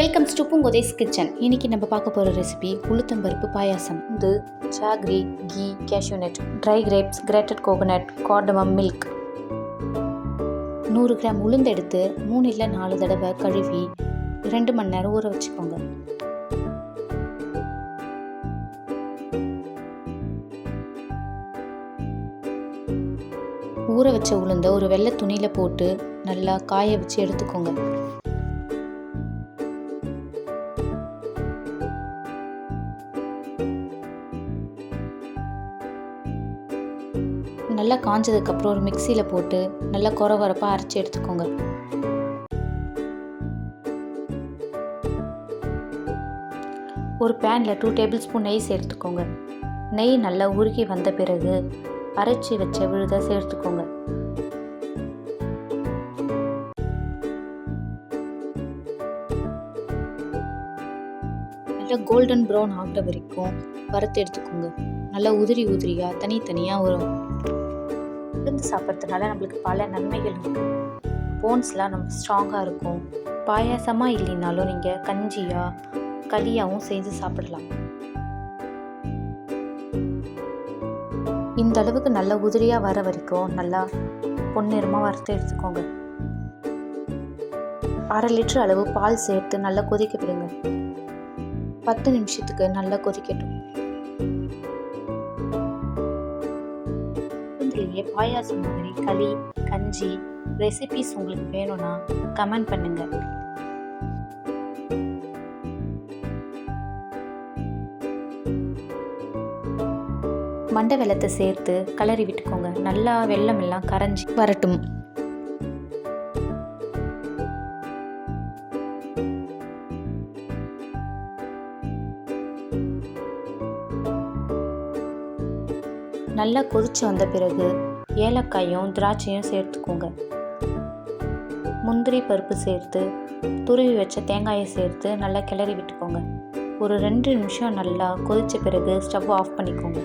Welcomes to பூங்கோதைஸ் kitchen இன்னைக்கு நம்ம பார்க்க போகிற ரெசிபி உளுத்தம்பருப்பு பாயாசம். இது jaggery ghee cashew nut dry grapes grated coconut cardamom milk நூறு கிராம் உளுந்து எடுத்து மூணு இல்லை நாலு தடவை கழுவி ரெண்டு மணி நேரம் ஊற வச்சுக்கோங்க. ஊற வச்ச உளுந்த ஒரு வெள்ளை துணியில் போட்டு நல்லா காய வச்சு எடுத்துக்கோங்க. நல்லா காஞ்சதுக்கப்புறம் ஒரு மிக்சியில் போட்டு நல்லா குறை வரப்பாக அரைச்சி எடுத்துக்கோங்க. ஒரு பேனில் டூ டேபிள் ஸ்பூன் நெய் சேர்த்துக்கோங்க. நெய் நல்லா உருகி வந்த பிறகு அரைச்சி வச்ச விழுதை சேர்த்துக்கோங்க. நல்லா கோல்டன் ப்ரௌன் ஆகிற வரைக்கும் வறுத்து எடுத்துக்கோங்க. நல்லா உதிரி உதிரியாக தனித்தனியாக வரும். உளுந்து சாப்பிட்றதுனால நம்மளுக்கு பல நன்மைகள் இருக்கும். போன்ஸ்லாம் நம்ம ஸ்ட்ராங்காக இருக்கும். பாயாசமாக இல்லைனாலும் நீங்கள் கஞ்சியாக களியாகவும் செய்து சாப்பிடலாம். இந்த அளவுக்கு நல்ல உதிரியாக வர வரைக்கும் நல்லா பொன்னிறமாக வறுத்து எடுத்துக்கோங்க. அரை லிட்டர் அளவு பால் சேர்த்து நல்லா கொதிக்க விடுங்க. பத்து நிமிஷத்துக்கு நல்லா கொதிக்கட்டும். வீட்டிலேயே பாயாசம் மாதிரி களி கஞ்சி ரெசிபிஸ் உங்களுக்கு வேணும்னா கமெண்ட் பண்ணுங்க. மண்டை வெள்ளத்தை சேர்த்து கலரி விட்டுக்கோங்க. நல்லா வெள்ளம் எல்லாம் கரைஞ்சி வரட்டும். நல்லா கொதிச்சு வந்த பிறகு ஏலக்காயும் திராட்சையும் சேர்த்துக்கோங்க. முந்திரி பருப்பு சேர்த்து துருவி வச்ச தேங்காயை சேர்த்து நல்லா கிளறி விட்டுக்கோங்க. ஒரு ரெண்டு நிமிஷம் நல்லா கொதித்த பிறகு ஸ்டவ் ஆஃப் பண்ணிக்கோங்க.